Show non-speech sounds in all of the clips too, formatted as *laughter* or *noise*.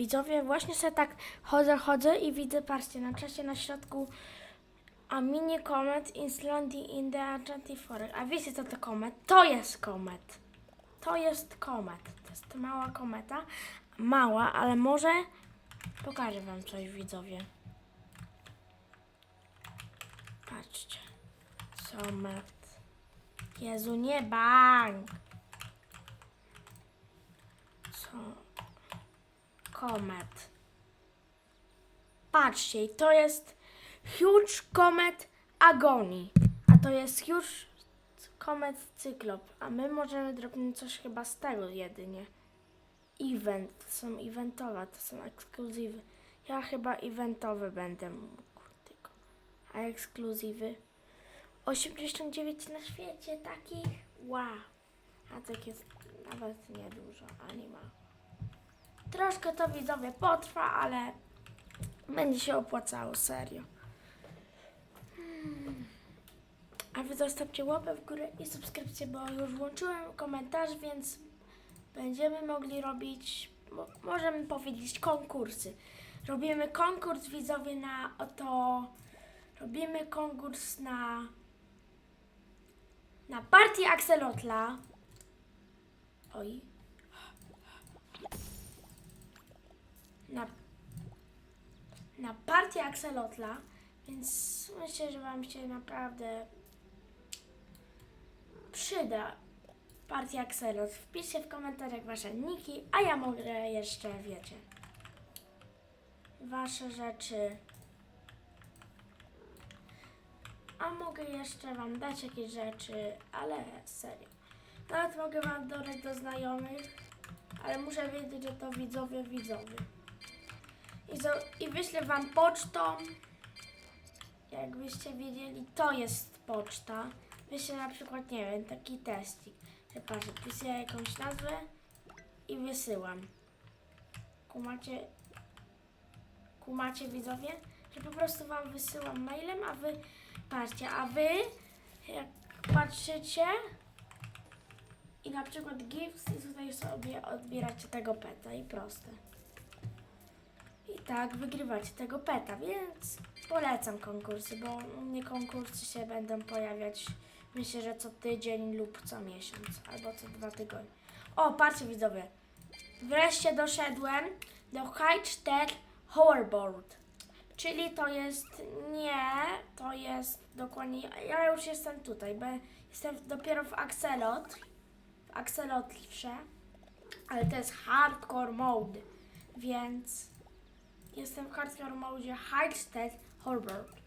Widzowie, właśnie sobie tak chodzę, chodzę i widzę, patrzcie, na czasie na środku a mini comet is landing in the Atlantic Forest. A wiecie co to komet? To jest komet. To jest komet. To jest mała kometa. Mała, ale może pokażę wam coś, widzowie. Patrzcie. Comet. Jezu, nie bank. Co? Komet. Patrzcie, to jest Huge Comet Agoni. A to jest Huge Comet Cyklop. A my możemy zrobić coś chyba z tego jedynie. Event. To są eventowe, to są ekskluzywy. Ja chyba eventowe będę mógł tylko. A ekskluzywy? 89 na świecie takich? Wow. A tak jest nawet niedużo, ani ma. Troszkę to widzowie potrwa, ale będzie się opłacało, serio. Hmm. A wy zostawcie łapę w górę i subskrypcję, bo już włączyłem komentarz, więc będziemy mogli robić, mo- możemy powiedzieć, konkursy. Robimy konkurs widzowie na oto, robimy konkurs na na partię Axelotla. Oj. Na, na partię Axelotla, więc myślę, że Wam się naprawdę przyda partia Axelot. Wpiszcie w komentarzach Wasze niki, a ja mogę jeszcze, wiecie, Wasze rzeczy. A mogę jeszcze Wam dać jakieś rzeczy, ale serio. Nawet mogę Wam dodać do znajomych, ale muszę wiedzieć, że to widzowie, widzowie. I, zo- I wyślę Wam pocztą. Jakbyście wiedzieli, to jest poczta. Wyślę na przykład, nie wiem, taki testik. Że patrzę, wpisuję jakąś nazwę i wysyłam. Kumacie, kumacie widzowie? Że po prostu Wam wysyłam mailem, a Wy, patrzcie, a Wy, jak patrzycie i na przykład gifts i tutaj sobie odbieracie tego peta i proste. I tak wygrywacie tego peta, więc polecam konkursy, bo u mnie konkursy się będą pojawiać myślę, że co tydzień lub co miesiąc, albo co dwa tygodnie. O, patrzcie widzowie, wreszcie doszedłem do Heichstedt Hoverboard, czyli to jest, nie, to jest dokładnie, ja już jestem tutaj, bo jestem dopiero w Axelot, w Axelotrze, ale to jest hardcore mode, więc jestem w hardcore mode Heichstedt Hoverboard.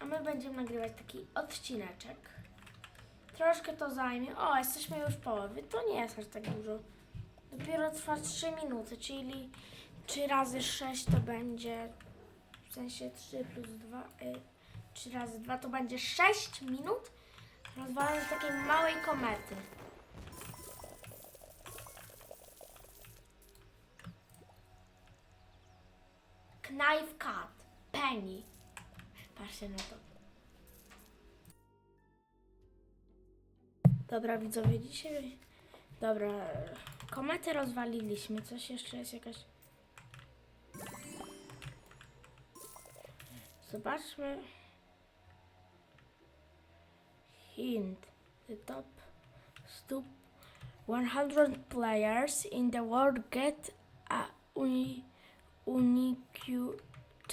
A my będziemy nagrywać taki odcineczek. Troszkę to zajmie. O, jesteśmy już w połowie. To nie jest aż tak dużo. Dopiero trwa 3 minuty, czyli 3 razy 6 to będzie w sensie 3 plus 2, y, 3 razy 2 to będzie 6 minut rozwalania takiej małej komety. Knife cut. Penny. Patrzcie na to. Dobra, widzowie, dzisiaj... Dobra, kometę rozwaliliśmy. Coś jeszcze jest jakaś... Zobaczmy. Hint. The top stop 100 players in the world get a uni, unique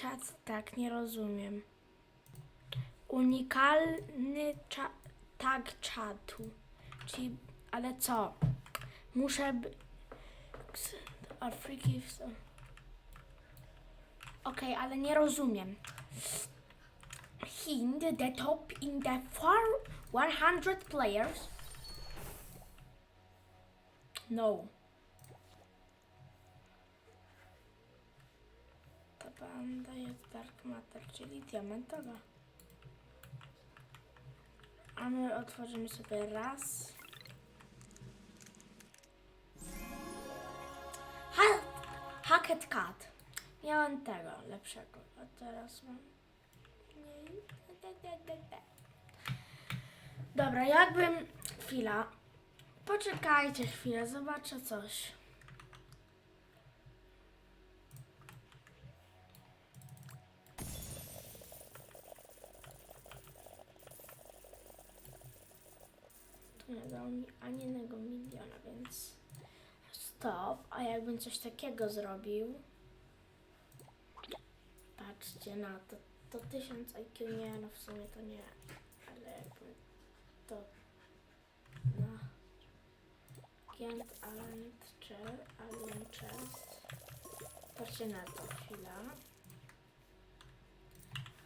chat. Tak, nie rozumiem. Unikalny cza- tag czatu. Czyli, ale co? Muszę. Afryki. Okej, ale nie rozumiem. Hind the top in the far 100 players. No. Ta banda jest Dark Matter, czyli diamentowa. A my otworzymy sobie raz. Ha Hacket Cat. Miałem tego lepszego, a teraz mam. Dobra, jakbym. Chwila. Poczekajcie chwilę, zobaczę coś. to nie dało mi ani jednego miliona, więc stop. A jakbym coś takiego zrobił, patrzcie na to, to 1000 IQ, nie, no w sumie to nie, ale jakby to na Giant Alent Chair, Alien Chest, patrzcie na to, chwila.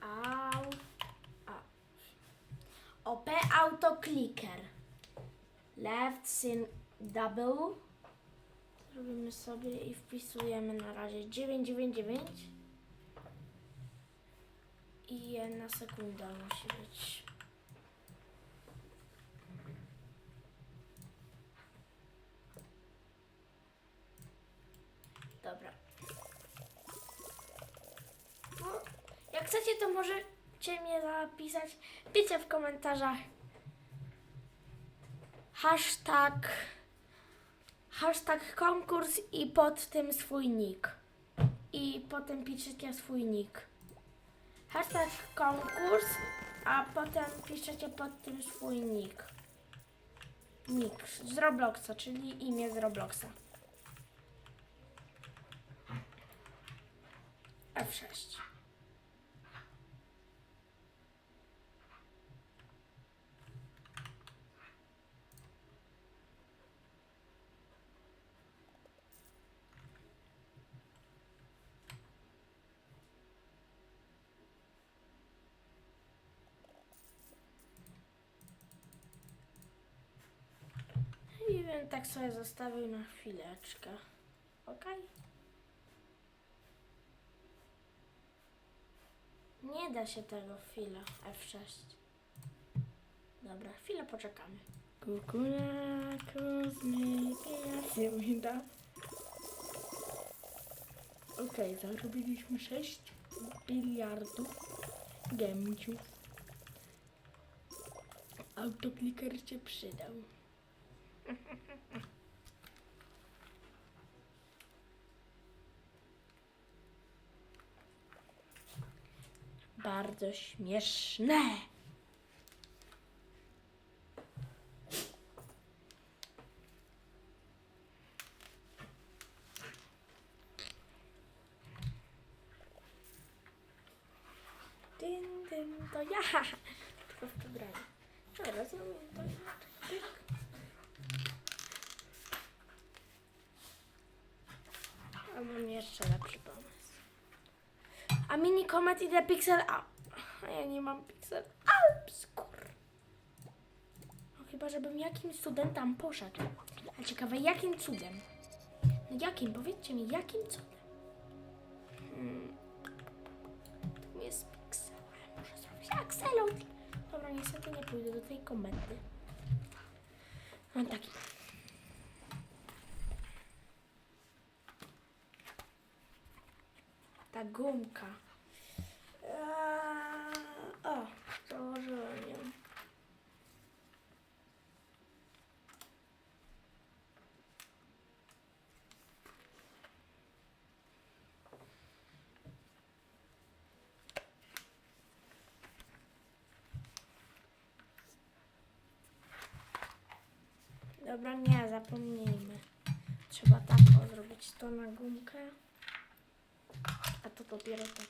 Au, a, OP Auto Clicker. Left syn double. Zrobimy sobie i wpisujemy na razie 999. I jedna sekunda musi być. Dobra. No, jak chcecie, to możecie mnie zapisać. Piszcie w komentarzach hashtag hashtag konkurs i pod tym swój nick. I potem piszecie swój nick. Hashtag konkurs, a potem piszecie pod tym swój nick. Nick z Robloxa, czyli imię z Robloxa. F6. Bym tak sobie zostawił na chwileczkę. Ok? Nie da się tego chwila. F6. Dobra, chwilę poczekamy. Kukuna, kosmykacja mi da. Okej, zarobiliśmy 6 biliardów gemciów. Autokliker się przydał. Bardzo śmieszne. Dyn, dyn, to ja. *laughs* Tylko w przebraniu. Dobra, zrobimy to A mam jeszcze lepszy pomysł. A mini komet idę pixel a. A ja nie mam pixel Alps, kur. No chyba, żebym jakimś cudem tam poszedł. A ciekawe, jakim cudem? No jakim? Powiedzcie mi, jakim cudem? Hmm. Tu jest pixel, ale muszę zrobić akselot. Dobra, niestety nie pójdę do tej komety. Mam taki. Ta gumka. Eee, o, założyłem ją. Dobra, nie, zapomnijmy. Trzeba tak zrobić to na gumkę. A to dopiero to.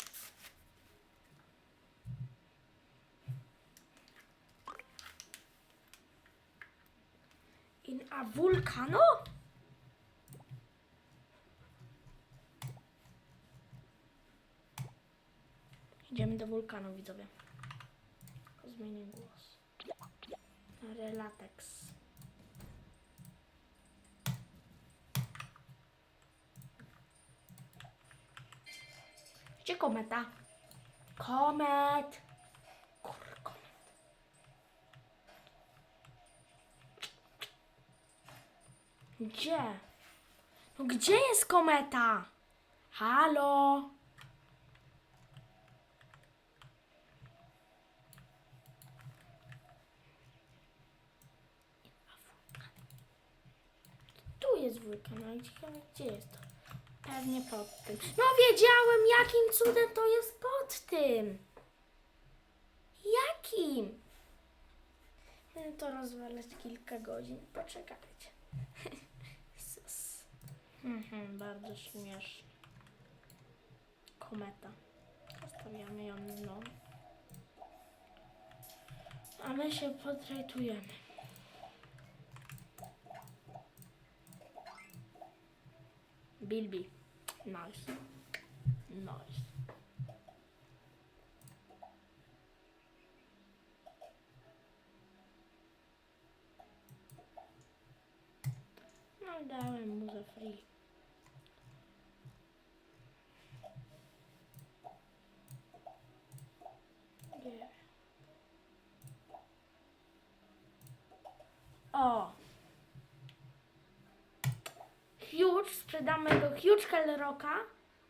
In a vulcano? Idziemy do wulkanu, widzowie. Zmienię głos. Relatex. Gdzie kometa? Komet! Kur, komet. Gdzie? No gdzie jest kometa? Halo? Tu jest wulkan, ale gdzie jest to? Pewnie pod tym. No wiedziałem, jakim cudem to jest pod tym. Jakim? Będę to rozwalać kilka godzin. Poczekajcie. *laughs* Mhm, bardzo śmieszne. Kometa. Zostawiamy ją no. A my się potrajtujemy. Bilby. Nice. Nice. No dałem mu za free. Nie. O! Oh. Sprzedamy go Huge Kellerocka.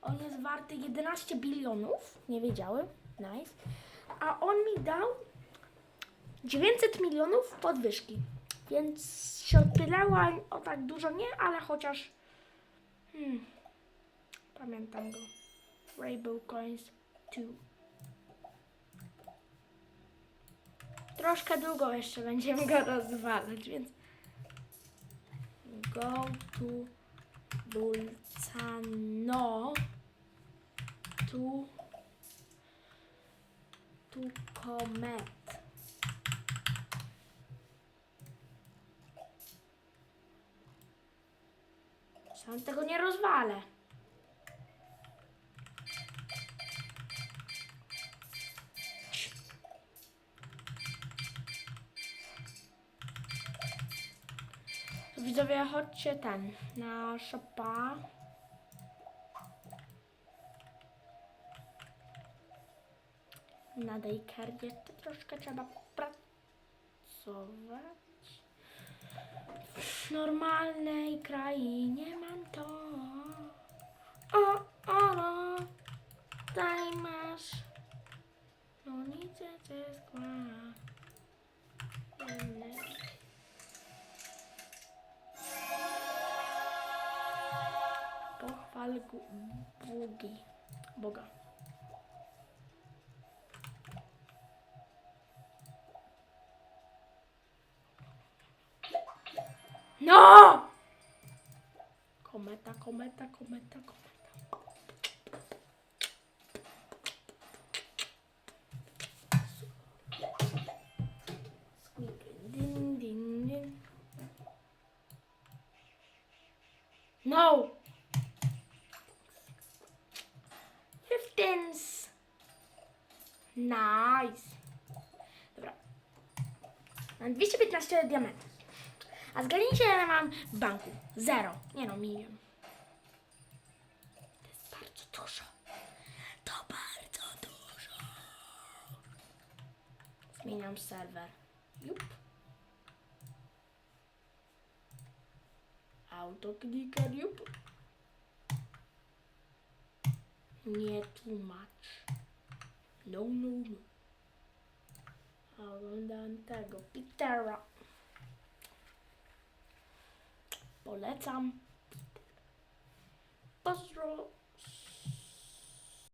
On jest warty 11 bilionów. Nie wiedziałem. Nice. A on mi dał 900 milionów podwyżki. Więc się odpylała o tak dużo nie, ale chociaż. Hmm, pamiętam go. Rainbow Coins 2. Troszkę długo jeszcze będziemy go rozwalać, więc. Go to Bulcano. Tu. Tu Comet. Sam tego nie rozwalę. Widzowie, chodźcie ten na shopa. Na daycarie to troszkę trzeba pracować. W normalnej krainie mam to. O, o, no. Daj masz. No nic, to jest. Pochwal gu- Bugi. Boga. No! Kometa, kometa, kometa, kometa. Squeak. Din, din, din. No! Nice. Dobra. Mam 215 diamentów. A zgadnijcie, ile mam w banku? Zero. Nie no, milion. To jest bardzo dużo. To bardzo dużo. Zmieniam serwer. Jup. Autokliker, jup. Nie tłumacz. No, no, no. Oglądam tego Petera. Polecam. Pozdro.